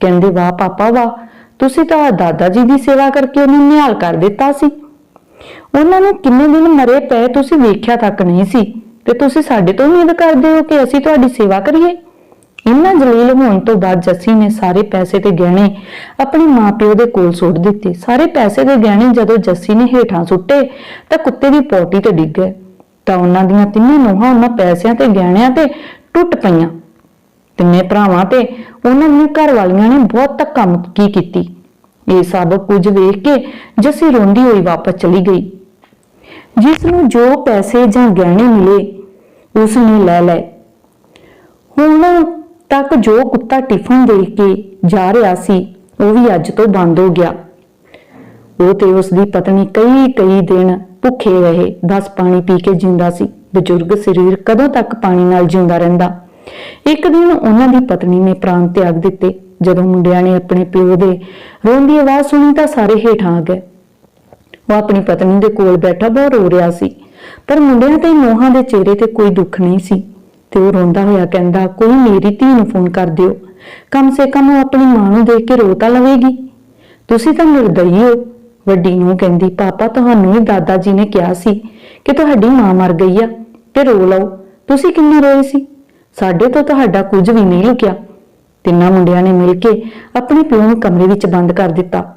ਕਹਿੰਦੇ, ਵਾਹ ਪਾਪਾ, ਵਾਹ, ਤੁਸੀਂ ਤਾਂ ਦਾਦਾ ਜੀ ਦੀ ਸੇਵਾ ਕਰਕੇ ਉਹਨੂੰ ਨਿਹਾਲ ਕਰ ਦਿੱਤਾ ਸੀ। ਉਹਨਾਂ ਨੂੰ ਕਿੰਨੇ ਦਿਨ ਮਰੇ ਪਏ ਤੁਸੀਂ ਵੇਖਿਆ ਤੱਕ ਨਹੀਂ ਸੀ। ਤੇ ਤੁਸੀਂ ਸਾਡੇ ਤੋਂ ਉਮੀਦ ਕਰਦੇ ਹੋ ਕਿ ਅਸੀਂ ਤੁਹਾਡੀ ਸੇਵਾ ਕਰੀਏ? ਇੰਨਾ ਜਲੀਲ ਹੋਣ ਤੋਂ ਬਾਅਦ ਜੱਸੀ ਨੇ ਸਾਰੇ ਪੈਸੇ ਤੇ ਗਹਿਣੇ ਆਪਣੇ ਮਾਪਿਓ ਦੇ ਕੋਲ ਸੁੱਟ ਦਿੱਤੇ। ਸਾਰੇ ਪੈਸੇ ਦੇ ਗਹਿਣੇ ਜਦੋਂ ਜੱਸੀ ਨੇ ਹੇਠਾਂ ਸੁੱਟੇ, ਤਾਂ ਕੁੱਤੇ ਦੀ ਪੌਟੀ ਤੇ ਡਿੱਗ ਗਏ। ਤਾਂ ਉਹਨਾਂ ਦੀਆਂ ਤਿੰਨੇ ਨੂੰਹਾਂ ਉਹਨਾਂ ਪੈਸਿਆਂ ਤੇ ਗਹਿਣਿਆਂ ਤੇ ਟੁੱਟ ਪਈਆਂ। ਤਿੰਨੇ ਭਰਾਵਾਂ ਤੇ ਉਹਨਾਂ ਦੀਆਂ ਘਰ ਵਾਲੀਆਂ ਨੇ ਬਹੁਤ ਧੱਕਾ ਮੁੱਕੀ ਕੀਤੀ। ਇਹ ਸਭ ਕੁਝ ਵੇਖ ਕੇ ਜੱਸੀ ਰੋਂਦੀ ਹੋਈ ਵਾਪਸ ਚਲੀ ਗਈ। ਜਿਸ ਨੂੰ ਜੋ ਪੈਸੇ ਜਾਂ ਗਹਿਣੇ ਮਿਲੇ, ਉਸ ਨੇ ਲੈ ਲਏ। ਹੁਣ ਤੱਕ ਜੋ ਕੁੱਤਾ ਟਿਫਨ ਦੇ ਕੇ ਜਾ ਰਿਹਾ ਸੀ, ਉਹ ਵੀ ਅੱਜ ਤੋਂ ਬੰਦ ਹੋ ਗਿਆ। ਉਹ ਤੇ ਉਸ ਦੀ ਪਤਨੀ ਕਈ ਕਈ ਦਿਨ ਭੁੱਖੇ ਰਹੇ, ਬਸ ਪਾਣੀ ਪੀ ਕੇ ਜਿੰਦਾ ਸੀ। ਬਜ਼ੁਰਗ ਸਰੀਰ ਕਦੋਂ ਤੱਕ ਪਾਣੀ ਨਾਲ ਜਿਉਂਦਾ ਰਹਿੰਦਾ? ਇੱਕ ਦਿਨ ਉਹਨਾਂ ਦੀ ਪਤਨੀ ਨੇ ਪ੍ਰਾਣ ਤਿਆਗ ਦਿੱਤੇ। ਜਦੋਂ ਮੁੰਡਿਆਂ ਨੇ ਆਪਣੇ ਪਿਓ ਦੇ ਰੋਣ ਦੀ ਆਵਾਜ਼ ਸੁਣੀ ਤਾਂ ਸਾਰੇ ਹੇਠਾਂ ਆ ਗਏ। ਉਹ ਆਪਣੀ ਪਤਨੀ ਦੇ ਕੋਲ ਬੈਠਾ ਬਹੁਤ ਰੋ ਰਿਹਾ ਸੀ, ਪਰ ਮੁੰਡਿਆਂ ਤੇ ਮੋਹਾਂ ਦੇ ਚਿਹਰੇ ਤੇ ਕੋਈ ਦੁੱਖ ਨਹੀਂ ਸੀ। ਤੇ ਉਹ ਰੋਂਦਾ ਹੋਇਆ ਕਹਿੰਦਾ, ਕੋਈ ਮੇਰੀ ਧੀ ਨੂੰ ਫੋਨ ਕਰ ਦਿਓ। ਕਮ ਸੇ ਕਮ ਉਹ ਆਪਣੀ ਮਾਂ ਨੂੰ ਦੇਖ ਕੇ ਰੋ ਤਾਂ ਲਵੇਗੀ। ਤੁਸੀਂ ਤਾਂ ਨਿਰਦਈ ਹੋ। ਵੱਡੀ ਨੂੰ ਕਹਿੰਦੀ, ਪਾਪਾ, ਤੁਹਾਨੂੰ ਹੀ ਦਾਦਾ ਜੀ ਨੇ ਕਿਹਾ ਸੀ ਕਿ ਤੁਹਾਡੀ ਮਾਂ ਮਰ ਗਈ ਆ ਤੇ ਰੋ ਲਓ। ਤੁਸੀਂ ਕਿੰਨੇ ਰੋਏ ਸੀ? ਸਾਡੇ ਤੋਂ ਤੁਹਾਡਾ ਕੁਝ ਵੀ ਨਹੀਂ ਲੁਕਿਆ ਤਿੰਨਾਂ ਮੁੰਡਿਆਂ ਨੇ ਮਿਲ ਕੇ ਆਪਣੇ ਪਿਓ ਨੂੰ ਕਮਰੇ ਵਿੱਚ ਬੰਦ ਕਰ ਦਿੱਤਾ।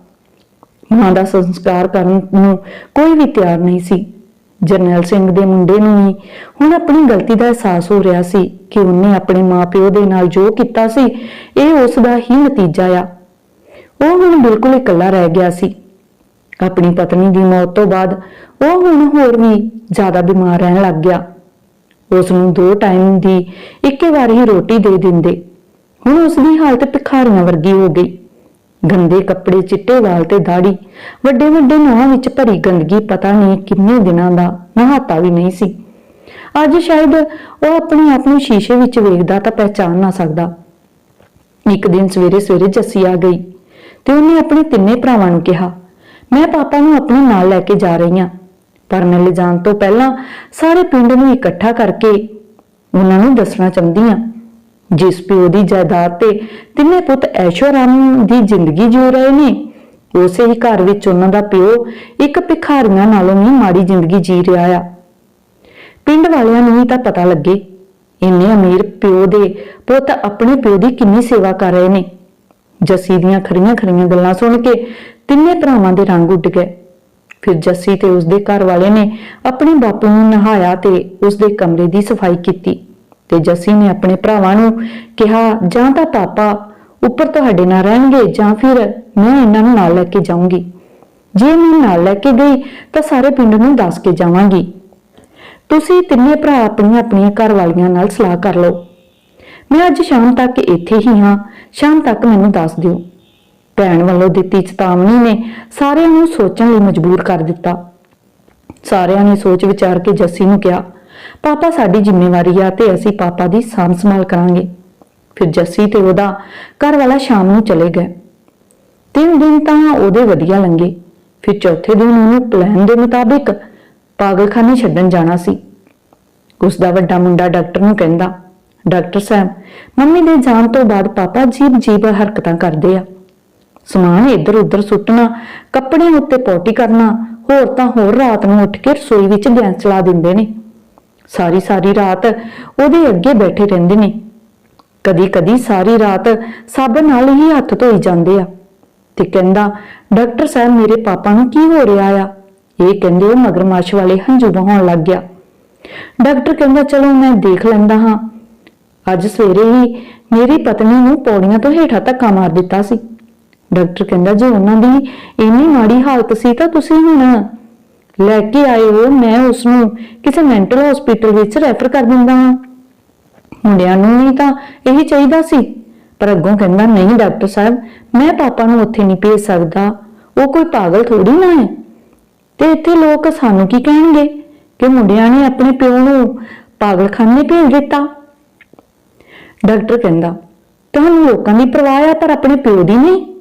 ਮਾਂ ਦਾ ਸੰਸਕਾਰ ਕਰਨ ਨੂੰ ਕੋਈ ਵੀ ਤਿਆਰ ਨਹੀਂ ਸੀ। ਜਰਨੈਲ ਸਿੰਘ ਦੇ ਮੁੰਡੇ ਨੂੰ ਵੀ ਹੁਣ ਆਪਣੀ ਗਲਤੀ ਦਾ ਅਹਿਸਾਸ ਹੋ ਰਿਹਾ ਸੀ ਕਿ ਉਹਨੇ ਆਪਣੇ ਮਾਪਿਓ ਦੇ ਨਾਲ ਜੋ ਕੀਤਾ ਸੀ, ਇਹ ਉਸ ਦਾ ਹੀ ਨਤੀਜਾ ਆ। ਉਹ ਹੁਣ ਬਿਲਕੁਲ ਇਕੱਲਾ ਰਹਿ ਗਿਆ ਸੀ। ਆਪਣੀ ਪਤਨੀ ਦੀ ਮੌਤ ਤੋਂ ਬਾਅਦ ਉਹ ਹੁਣ ਹੋਰ ਵੀ ਜ਼ਿਆਦਾ ਬਿਮਾਰ ਰਹਿਣ ਲੱਗ ਗਿਆ। ਉਸ ਨੂੰ ਦੋ ਟਾਈਮ ਦੀ ਇੱਕੇ ਵਾਰ ਹੀ ਰੋਟੀ ਦੇ ਦਿੰਦੇ। ਹੁਣ ਉਸ ਦੀ ਹਾਲਤ ਭਿਖਾਰੀਆਂ ਵਰਗੀ ਹੋ ਗਈ। ਗੰਦੇ ਕੱਪੜੇ, ਚਿੱਟੇ ਵਾਲ ਤੇ ਦਾੜੀ ਵੱਡੇ ਵੱਡੇ ਨੋਹਾਂ ਵਿੱਚ ਭਰੀ ਗੰਦਗੀ ਪਤਾ ਨਹੀਂ ਕਿੰਨੇ ਦਿਨਾਂ ਦਾ ਨਹਾਤਾ ਵੀ ਨਹੀਂ ਸੀ। ਅੱਜ ਸ਼ਾਇਦ ਉਹ ਆਪਣੇ ਆਪ ਨੂੰ ਸ਼ੀਸ਼ੇ ਵਿੱਚ ਵੇਖਦਾ ਤਾਂ ਪਹਿਚਾਨ ਨਾ ਸਕਦਾ। ਇੱਕ ਦਿਨ ਸਵੇਰੇ ਸਵੇਰੇ ਜੱਸੀ ਆ ਗਈ ਤੇ ਉਹਨੇ ਆਪਣੇ ਤਿੰਨੇ ਭਰਾਵਾਂ ਨੂੰ ਕਿਹਾ, ਮੈਂ ਪਾਪਾ ਨੂੰ ਆਪਣੇ ਨਾਲ ਲੈ ਕੇ ਜਾ ਰਹੀ ਹਾਂ, ਪਰ ਮੈਂ ਲਿਜਾਣ ਤੋਂ ਪਹਿਲਾਂ ਸਾਰੇ ਪਿੰਡ ਨੂੰ ਇਕੱਠਾ ਕਰਕੇ ਉਹਨਾਂ ਨੂੰ ਦੱਸਣਾ ਚਾਹੁੰਦੀ ਹਾਂ। ਜਿਸ ਪਿਓ ਦੀ ਜਾਇਦਾਦ ਤੇ ਤਿੰਨੇ ਪੁੱਤ ਐਸ਼ੋਰਾਮ ਦੀ ਜ਼ਿੰਦਗੀ ਜਿਉ ਰਹੇ ਨੇ, ਉਸੇ ਹੀ ਘਰ ਵਿੱਚ ਉਹਨਾਂ ਦਾ ਪਿਓ ਇੱਕ ਭਿਖਾਰੀਆਂ ਨਾਲੋਂ ਵੀ ਮਾੜੀ ਜ਼ਿੰਦਗੀ ਜੀ ਰਿਹਾ ਆ। ਪਿੰਡ ਵਾਲਿਆਂ ਨੂੰ ਵੀ ਤਾਂ ਪਤਾ ਲੱਗੇ, ਇੰਨੇ ਅਮੀਰ ਪਿਓ ਦੇ ਪੁੱਤ ਆਪਣੇ ਪਿਓ ਦੀ ਕਿੰਨੀ ਸੇਵਾ ਕਰ ਰਹੇ ਨੇ। ਜੱਸੀ ਦੀਆਂ ਖਰੀਆਂ ਖਰੀਆਂ ਗੱਲਾਂ ਸੁਣ ਕੇ ਤਿੰਨੇ ਭਰਾਵਾਂ ਦੇ ਰੰਗ ਉੱਡ ਗਏ। ਫਿਰ ਜੱਸੀ ਤੇ ਉਸਦੇ ਘਰ ਵਾਲੇ ਨੇ ਆਪਣੇ ਬਾਪੂ ਨੂੰ ਨਹਾਇਆ ਤੇ ਉਸਦੇ ਕਮਰੇ ਦੀ ਸਫ਼ਾਈ ਕੀਤੀ। ਤੇ ਜੱਸੀ ਨੇ ਆਪਣੇ ਭਰਾਵਾਂ ਨੂੰ ਕਿਹਾ, ਜਾਂ ਤਾਂ ਪਾਪਾ ਉੱਪਰ ਤੁਹਾਡੇ ਨਾਲ ਰਹਿਣਗੇ ਜਾਂ ਫਿਰ ਮੈਂ ਇਹਨਾਂ ਨੂੰ ਨਾਲ ਲੈ ਕੇ ਜਾਊਂਗੀ। ਜੇ ਮੈਂ ਨਾਲ ਲੈ ਕੇ ਗਈ ਤਾਂ ਸਾਰੇ ਪਿੰਡ ਨੂੰ ਦੱਸ ਕੇ ਜਾਵਾਂਗੀ। ਤੁਸੀਂ ਤਿੰਨੇ ਭਰਾ ਆਪਣੀਆਂ ਆਪਣੀਆਂ ਘਰ ਵਾਲੀਆਂ ਨਾਲ ਸਲਾਹ ਕਰ ਲਓ। ਮੈਂ ਅੱਜ ਸ਼ਾਮ ਤੱਕ ਇੱਥੇ ਹੀ ਹਾਂ। ਸ਼ਾਮ ਤੱਕ ਮੈਨੂੰ ਦੱਸ ਦਿਓ। ਭੈਣ ਵੱਲੋਂ ਦਿੱਤੀ ਚੇਤਾਵਨੀ ਨੇ ਸਾਰਿਆਂ ਨੂੰ ਸੋਚਣ ਲਈ ਮਜਬੂਰ ਕਰ ਦਿੱਤਾ। ਸਾਰਿਆਂ ਨੇ ਸੋਚ ਵਿਚਾਰ ਕੇ ਜੱਸੀ ਨੂੰ ਕਿਹਾ ਪਾਪਾ ਸਾਡੀ ਜ਼ਿੰਮੇਵਾਰੀ ਆ ਤੇ ਅਸੀਂ ਪਾਪਾ ਦੀ ਸਾਂਭ ਸੰਭਾਲ ਕਰਾਂਗੇ। ਫਿਰ ਜੱਸੀ ਤੇ ਉਹਦਾ ਘਰ ਵਾਲਾ ਸ਼ਾਮ ਨੂੰ ਚਲੇ ਗਏ। ਤਿੰਨ ਦਿਨ ਤਾਂ ਉਹਦੇ ਵਧੀਆ ਲੰਘੇ। ਫਿਰ ਚੌਥੇ ਦਿਨ ਉਹਨੂੰ ਪਲਾਨ ਦੇ ਮੁਤਾਬਿਕ ਪਾਗਲਖਾਨੇ ਛੱਡਣ ਜਾਣਾ ਸੀ। ਉਸ ਦਾ ਵੱਡਾ ਮੁੰਡਾ ਡਾਕਟਰ ਨੂੰ ਕਹਿੰਦਾ, ਡਾਕਟਰ ਸਾਹਿਬ, ਮੰਮੀ ਦੇ ਜਾਣ ਤੋਂ ਬਾਅਦ ਪਾਪਾ ਜੀਬ ਜੀਬ ਹਰਕਤਾਂ ਕਰਦੇ ਆ। ਸਮਾਨ ਇੱਧਰ ਉੱਧਰ ਸੁੱਟਣਾ, ਕੱਪੜਿਆਂ ਉੱਤੇ ਪੋਟੀ ਕਰਨਾ, ਹੋਰ ਤਾਂ ਹੋਰ ਰਾਤ ਨੂੰ ਉੱਠ ਕੇ ਰਸੋਈ ਵਿੱਚ ਗੈਸ ਚਲਾ ਦਿੰਦੇ ਨੇ। ਸਾਰੀ ਸਾਰੀ ਰਾਤ ਉਹਦੇ ਅੱਗੇ ਬੈਠੇ ਰਹਿੰਦੇ ਨੇ। ਕਦੀ ਕਦੀ ਸਾਰੀ ਰਾਤ ਸਭ ਨਾਲ ਹੀ ਹੱਥ ਧੋਈ ਜਾਂਦੇ ਆ। ਤੇ ਕਹਿੰਦਾ, ਡਾਕਟਰ ਸਾਹਿਬ, ਮੇਰੇ ਪਾਪਾ ਨੂੰ ਕੀ ਹੋ ਰਿਹਾ ਆ? ਇਹ ਕਹਿੰਦੇ ਉਹ ਮਗਰਮੱਛ ਵਾਲੇ ਹੰਝੂ ਵਹਾਉਣ ਲੱਗ ਗਿਆ। ਡਾਕਟਰ ਕਹਿੰਦਾ, ਚਲੋ ਮੈਂ ਦੇਖ ਲੈਂਦਾ ਹਾਂ। ਅੱਜ ਸਵੇਰੇ ਹੀ ਮੇਰੀ ਪਤਨੀ ਨੂੰ ਪੌੜੀਆਂ ਤੋਂ ਹੇਠਾਂ ਧੱਕਾ ਮਾਰ ਦਿੱਤਾ ਸੀ। ਡਾਕਟਰ ਕਹਿੰਦਾ, ਜੇ ਉਹਨਾਂ ਦੀ ਇੰਨੀ ਮਾੜੀ ਹਾਲਤ ਸੀ ਤਾਂ ਤੁਸੀਂ ਹੁਣ ਲੈ ਕੇ ਆਏ ਹੋ, ਮੈਂ ਉਸ ਨੂੰ ਕਿਸੇ ਮੈਂਟਲ ਹਸਪੀਟਲ ਵਿੱਚ ਰੈਫਰ ਕਰ ਦਿੰਦਾ ਹਾਂ। ਮੁੰਡਿਆਂ ਨੂੰ ਨਹੀਂ ਤਾਂ ਇਹੀ ਚਾਹੀਦਾ ਸੀ, ਪਰ ਅੱਗੋਂ ਕਹਿੰਦਾ, ਨਹੀਂ ਡਾਕਟਰ ਸਾਹਿਬ, ਮੈਂ ਪਾਪਾ ਨੂੰ ਉੱਥੇ ਨਹੀਂ ਭੇਜ ਸਕਦਾ, ਉਹ ਕੋਈ ਪਾਗਲ ਥੋੜੀ ਨਾ ਹੈ। ਤੇ ਇੱਥੇ ਲੋਕ ਸਾਨੂੰ ਕੀ ਕਹਿਣਗੇ ਕਿ ਮੁੰਡਿਆਂ ਨੇ ਆਪਣੇ ਪਿਓ ਨੂੰ ਪਾਗਲਖਾਨੇ ਭੇਜ ਦਿੱਤਾ? ਡਾਕਟਰ ਕਹਿੰਦਾ, ਤੁਹਾਨੂੰ ਲੋਕਾਂ ਦੀ ਪਰਵਾਹ ਆ, ਪਰ ਆਪਣੇ ਪਿਓ ਦੀ ਨਹੀਂ।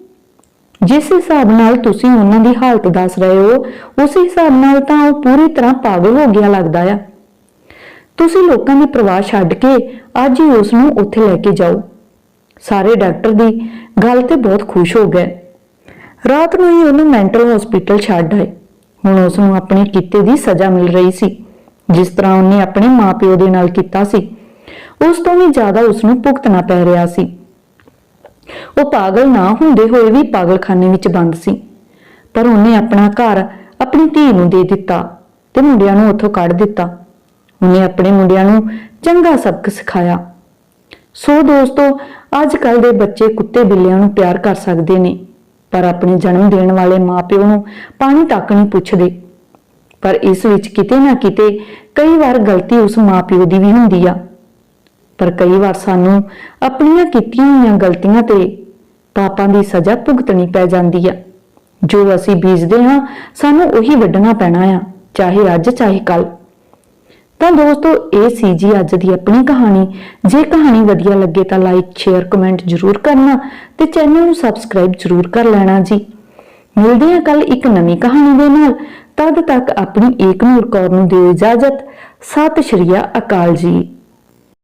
ਜਿਸ ਹਿਸਾਬ ਨਾਲ ਤੁਸੀਂ ਉਹਨਾਂ ਦੀ ਹਾਲਤ ਦੱਸ ਰਹੇ ਹੋ, ਉਸ ਹਿਸਾਬ ਨਾਲ ਤਾਂ ਉਹ ਪੂਰੀ ਤਰ੍ਹਾਂ ਪਾਗਲ ਹੋ ਗਿਆ ਲੱਗਦਾ ਆ। ਤੁਸੀਂ ਲੋਕਾਂ ਦੀ ਪਰਵਾਹ ਛੱਡ ਕੇ ਅੱਜ ਹੀ ਉਸ ਨੂੰ ਉੱਥੇ ਲੈ ਕੇ ਜਾਓ। ਸਾਰੇ ਡਾਕਟਰ ਦੀ ਗੱਲ ਤੇ ਬਹੁਤ ਖੁਸ਼ ਹੋ ਗਏ। ਰਾਤ ਨੂੰ ਹੀ ਉਹਨੂੰ ਮੈਂਟਲ ਹਸਪੀਟਲ ਛੱਡ ਆਏ। ਹੁਣ ਉਸ ਨੂੰ ਆਪਣੇ ਕੀਤੇ ਦੀ ਸਜ਼ਾ ਮਿਲ ਰਹੀ ਸੀ, ਜਿਸ ਤਰ੍ਹਾਂ ਉਹਨੇ ਆਪਣੇ ਮਾਪਿਓ ਦੇ ਨਾਲ ਕੀਤਾ ਸੀ। ਉਸ ਤੋਂ ਵੀ ਜ਼ਿਆਦਾ ਉਸ ਨੂੰ ਭੁਗਤਣਾ ਪੈ ਰਿਹਾ ਸੀ। ਉਹ ਪਾਗਲ ਨਾ ਹੁੰਦੇ ਹੋਏ ਵੀ ਪਾਗਲਖਾਨੇ ਵਿੱਚ ਬੰਦ ਸੀ। ਪਰ ਉਹਨੇ ਆਪਣਾ ਘਰ ਆਪਣੀ ਧੀ ਨੂੰ ਦੇ ਦਿੱਤਾ ਤੇ ਮੁੰਡਿਆਂ ਨੂੰ ਉੱਥੋਂ ਕੱਢ ਦਿੱਤਾ। ਉਹਨੇ ਆਪਣੇ ਮੁੰਡਿਆਂ ਨੂੰ ਚੰਗਾ ਸਬਕ ਸਿਖਾਇਆ। ਸੋ ਦੋਸਤੋ ਅੱਜ ਕੱਲ ਦੇ ਬੱਚੇ ਕੁੱਤੇ ਬਿੱਲਿਆਂ ਨੂੰ ਪਿਆਰ ਕਰ ਸਕਦੇ ਨੇ, ਪਰ ਆਪਣੇ ਜਨਮ ਦੇਣ ਵਾਲੇ ਮਾਪਿਓ ਨੂੰ ਪਾਣੀ ਤੱਕ ਨਹੀਂ ਪੁੱਛਦੇ। ਪਰ ਇਸ ਵਿੱਚ ਕਿਤੇ ਨਾ ਕਿਤੇ ਕਈ ਵਾਰ ਗਲਤੀ ਉਸ ਮਾਪਿਓ ਦੀ ਵੀ ਹੁੰਦੀ ਆ। ਪਰ ਕਈ ਵਾਰ ਸਾਨੂੰ ਆਪਣੀਆਂ ਕੀਤੀਆਂ ਹੋਈਆਂ ਗਲਤੀਆਂ ਤੇ ਪਾਪਾਂ ਦੀ ਸਜ਼ਾ ਭੁਗਤਣੀ ਪੈ ਜਾਂਦੀ ਆ। ਜੋ ਅਸੀਂ ਬੀਜਦੇ ਹਾਂ, ਸਾਨੂੰ ਉਹੀ ਵੱਢਣਾ ਪੈਣਾ ਆ, ਚਾਹੇ ਅੱਜ, ਚਾਹੇ ਕੱਲ ਤਾਂ ਦੋਸਤੋ, ਇਹ ਸੀ ਜੀ ਅੱਜ ਦੀ ਆਪਣੀ ਕਹਾਣੀ। ਜੇ ਕਹਾਣੀ ਵਧੀਆ ਲੱਗੇ ਤਾਂ ਲਾਈਕ ਸ਼ੇਅਰ ਕਮੈਂਟ ਜ਼ਰੂਰ ਕਰਨਾ ਤੇ ਚੈਨਲ ਨੂੰ ਸਬਸਕ੍ਰਾਈਬ ਜ਼ਰੂਰ ਕਰ ਲੈਣਾ ਜੀ। ਮਿਲਦੇ ਹਾਂ ਕੱਲ ਇੱਕ ਨਵੀਂ ਕਹਾਣੀ ਦੇ ਨਾਲ। ਤਦ ਤੱਕ ਆਪਣੀ ਏਕਨੂਰ ਕੌਰ ਨੂੰ ਦਿਓ ਇਜਾਜ਼ਤ। ਸਤਿ ਸ਼੍ਰੀ ਅਕਾਲ ਜੀ।